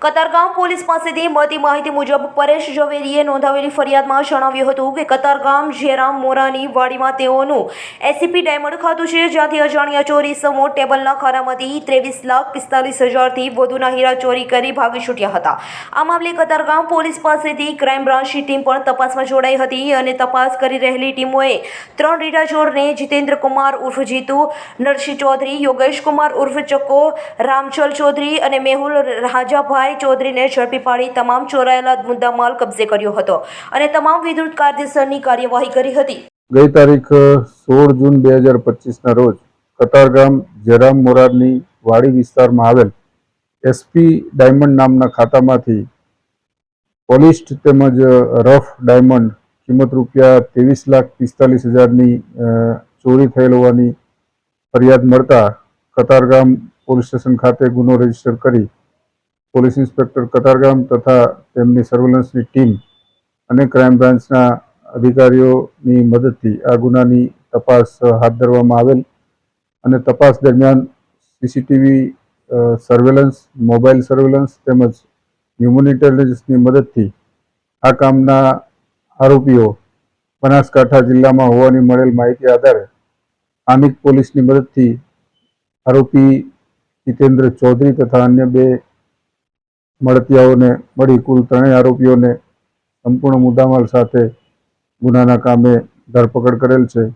Katargam police પાસેથી મળતી માહિતી મુજબ પરેશ ઝવેરીએ નોંધાવેલી ફરિયાદમાં જણાવ્યું હતું કે કતારગામ જેરામ મોરાની વાડીમાં તેઓનું એસીપી ડાયમંડ ખાતું છે, જ્યાંથી અજાણ્યા ચોરી સમો ટેબલના ખાનામાંથી ત્રેવીસ લાખ પિસ્તાલીસ હજારથી વધુના હીરા ચોરી કરી ભાગી છૂટ્યા હતા. આ મામલે કતારગામ પોલીસ પાસેથી ક્રાઇમ બ્રાન્ચની ટીમ પણ તપાસમાં જોડાઈ હતી અને તપાસ કરી રહેલી ટીમોએ ત્રણ રીટા ચોરને જીતેન્દ્ર કુમાર ઉર્ફ જીતુ, નરસિંહ ચૌધરી, યોગેશ કુમાર ઉર્ફ ચક્કો રામચલ ચૌધરી અને મેહુલ રાજાભાઈ ચૌધરીને ઝડપી પાડી તમામ ચોરાયેલા મુદ્દામાલ કબજે કર્યો હતો અને તમામ વિરુદ્ધ કાયદેસરની કાર્યવાહી કરી હતી. ગઈ તારીખ સોળ જૂન બે હજાર પચીસના રોજ કતારગામ જેરામ મોરારની વાડી વિસ્તારમાં આવેલ એસપી ડાયમંડ નામના ખાતામાંથી પોલિસ્ટ તેમજ રફ ડાયમંડ કિંમત રૂપિયા ત્રેવીસ લાખ પિસ્તાલીસ હજારની ચોરી થયેલ હોવાની ફરિયાદ મળતા કતારગામ પોલીસ સ્ટેશન ખાતે ગુનો રજિસ્ટર કરી પોલીસ ઇન્સ્પેક્ટર કતારગામ તથા તેમની સર્વેલન્સની ટીમ અને ક્રાઇમ બ્રાન્ચના અધિકારીઓની મદદથી આ ગુનાની તપાસ હાથ ધરવામાં આવેલ અને તપાસ દરમિયાન સીસીટીવી સર્વેલન્સ મોબાઈલ સર્વેલન્સ તેમજ હ્યુમન ઇન્ટેલિજન્સની મદદથી આ કામના આરોપીઓ બનાસકાંઠા જિલ્લામાં હોવાની મળેલ માહિતી આધારે સ્થાનિક પોલીસની મદદથી આરોપી જીતેન્દ્ર ચૌધરી તથા અન્ય બે મળતિયાઓને મળી કુલ ત્રણેય આરોપીઓને સંપૂર્ણ મુદ્દામાલ સાથે ગુનાના કામે ધરપકડ કરેલ છે.